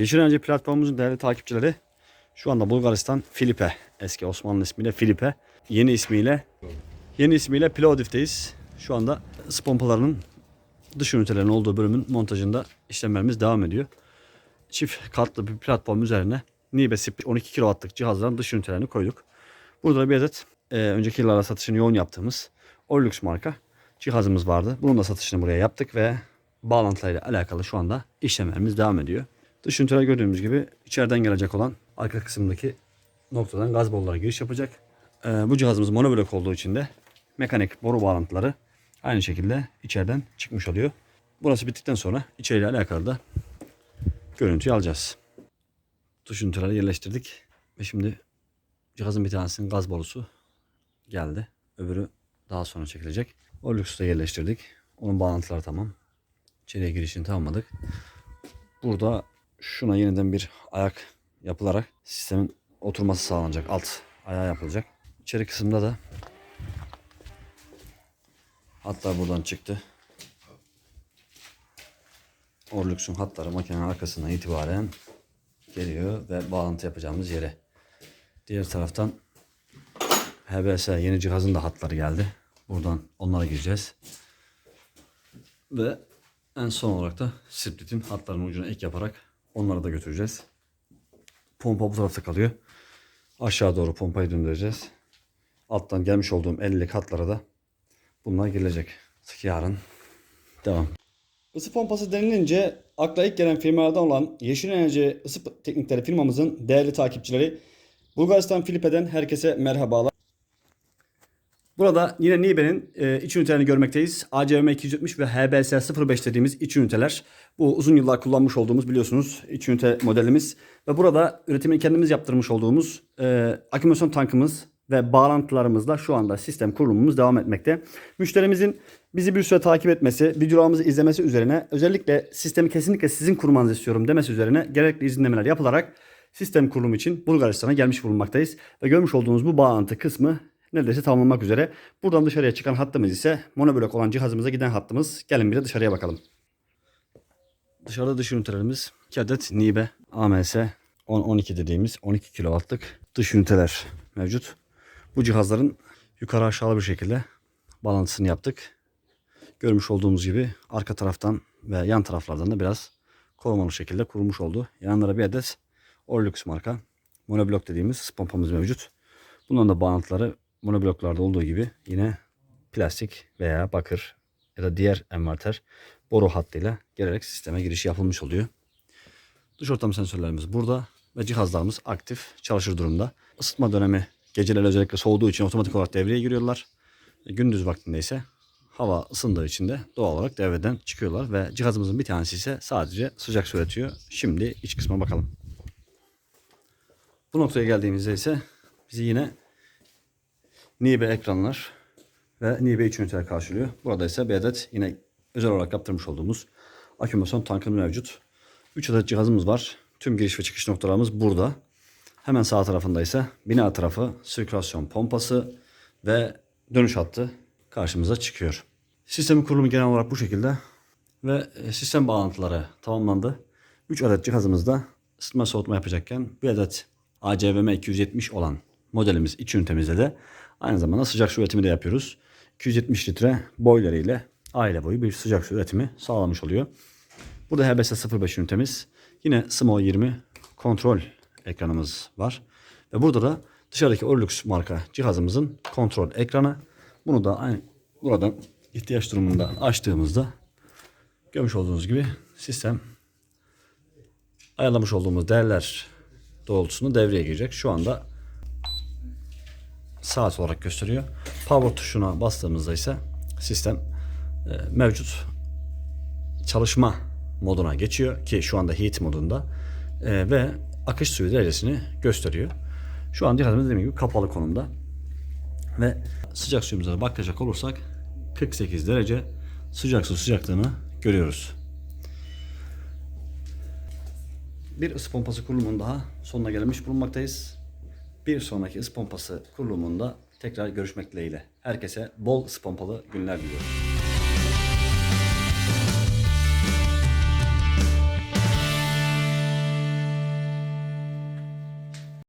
Yeşil Enerji platformumuzun değerli takipçileri şu anda Bulgaristan Filipe eski Osmanlı ismiyle Filipe yeni ismiyle yeni ismiyle Plovdiv'teyiz. Şu anda ısı pompalarının dış ünitelerin olduğu bölümün montajında işlemlerimiz devam ediyor. Çift katlı bir platform üzerine Nibe Split 12 kW'lık cihazların dış ünitelerini koyduk. Burada da bir adet e, önceki yıllarda satışını yoğun yaptığımız Orlux marka cihazımız vardı. Bunun da satışını buraya yaptık ve bağlantılarıyla alakalı şu anda işlemlerimiz devam ediyor. Dış üniteler gördüğümüz gibi içeriden gelecek olan arka kısımdaki noktadan gaz borulara giriş yapacak. E, bu cihazımız monoblok olduğu için de mekanik boru bağlantıları aynı şekilde içeriden çıkmış oluyor. Burası bittikten sonra içeriyle alakalı da görüntüyü alacağız. Dış üniteleri yerleştirdik ve şimdi cihazın bir tanesinin gaz borusu geldi. Öbürü daha sonra çekilecek. O lüksü de yerleştirdik. Onun bağlantıları tamam. İçeriye girişini tamamladık. Burada şuna yeniden bir ayak yapılarak sistemin oturması sağlanacak. Alt ayağı yapılacak. İçeri kısımda da hatlar buradan çıktı. Orlux'un hatları makinenin arkasından itibaren geliyor ve bağlantı yapacağımız yere. Diğer taraftan HBS yeni cihazın da hatları geldi. Buradan onlara gireceğiz. Ve en son olarak da split'in hatlarının ucuna ek yaparak onları da götüreceğiz. Pompa bu tarafta kalıyor. Aşağı doğru pompayı döndüreceğiz. Alttan gelmiş olduğum 50'lik hatlara da bunlar girilecek. Yarın devam. Isı pompası denilince akla ilk gelen firmalardan olan Yeşil Enerji Isı Teknikleri firmamızın değerli takipçileri Bulgaristan Filipe'den herkese merhabalar. Burada yine Nibe'nin e, iç ünitelerini görmekteyiz. ACM 270 ve HBS 05 dediğimiz iç üniteler. Bu uzun yıllar kullanmış olduğumuz biliyorsunuz iç ünite modelimiz. Ve burada üretimini kendimiz yaptırmış olduğumuz e, akümülasyon tankımız ve bağlantılarımızla şu anda sistem kurulumumuz devam etmekte. Müşterimizin bizi bir süre takip etmesi, videolarımızı izlemesi üzerine özellikle sistemi kesinlikle sizin kurmanızı istiyorum demesi üzerine gerekli izinlemeler yapılarak sistem kurulumu için Bulgaristan'a gelmiş bulunmaktayız. Ve görmüş olduğunuz bu bağlantı kısmı neredeyse tamamlanmak üzere. Buradan dışarıya çıkan hattımız ise monoblok olan cihazımıza giden hattımız. Gelin bir de dışarıya bakalım. Dışarıda dış ünitelerimiz 2 adet Nibe AMS 10-12 dediğimiz 12 kW'lık dış üniteler mevcut. Bu cihazların yukarı aşağılı bir şekilde bağlantısını yaptık. Görmüş olduğumuz gibi arka taraftan ve yan taraflardan da biraz korumalı şekilde kurulmuş oldu. Yanlara bir adet Orlux marka monoblok dediğimiz pompamız mevcut. Bunların da bağlantıları monobloklarda olduğu gibi yine plastik veya bakır ya da diğer envanter boru hattıyla gelerek sisteme giriş yapılmış oluyor. Dış ortam sensörlerimiz burada ve cihazlarımız aktif çalışır durumda. Isıtma dönemi geceler özellikle soğuduğu için otomatik olarak devreye giriyorlar. E, Gündüz vaktinde ise hava ısındığı için de doğal olarak devreden çıkıyorlar ve cihazımızın bir tanesi ise sadece sıcak su üretiyor. Şimdi iç kısma bakalım. Bu noktaya geldiğimizde ise bizi yine Nibe ekranlar ve Nibe iç üniteler karşılıyor. Burada ise bir adet yine özel olarak yaptırmış olduğumuz akümülasyon tankımız mevcut. 3 adet cihazımız var. Tüm giriş ve çıkış noktalarımız burada. Hemen sağ tarafında ise bina tarafı sirkülasyon pompası ve dönüş hattı karşımıza çıkıyor. Sistemin kurulumu genel olarak bu şekilde ve e, sistem bağlantıları tamamlandı. 3 adet cihazımızda ısıtma soğutma yapacakken bir adet ACVM 270 olan modelimiz iç ünitemizde de aynı zamanda sıcak su üretimi de yapıyoruz. 270 litre boiler ile aile boyu bir sıcak su üretimi sağlamış oluyor. Burada HBS 05 ünitemiz. Yine SMO 20 kontrol ekranımız var. Ve burada da dışarıdaki Orlux marka cihazımızın kontrol ekranı. Bunu da aynı buradan ihtiyaç durumunda açtığımızda görmüş olduğunuz gibi sistem ayarlamış olduğumuz değerler doğrultusunda devreye girecek. Şu anda saat olarak gösteriyor. Power tuşuna bastığımızda ise sistem e, mevcut çalışma moduna geçiyor ki şu anda heat modunda E, ve akış suyu derecesini gösteriyor. Şu an cihazımız dediğim gibi kapalı konumda ve sıcak suyumuza bakacak olursak 48 derece sıcak su sıcaklığını görüyoruz. Bir ısı pompası kurulumunun daha sonuna gelmiş bulunmaktayız. Bir sonraki ısı pompası kurulumunda tekrar görüşmek dileğiyle. Herkese bol ısı pompalı günler diliyorum.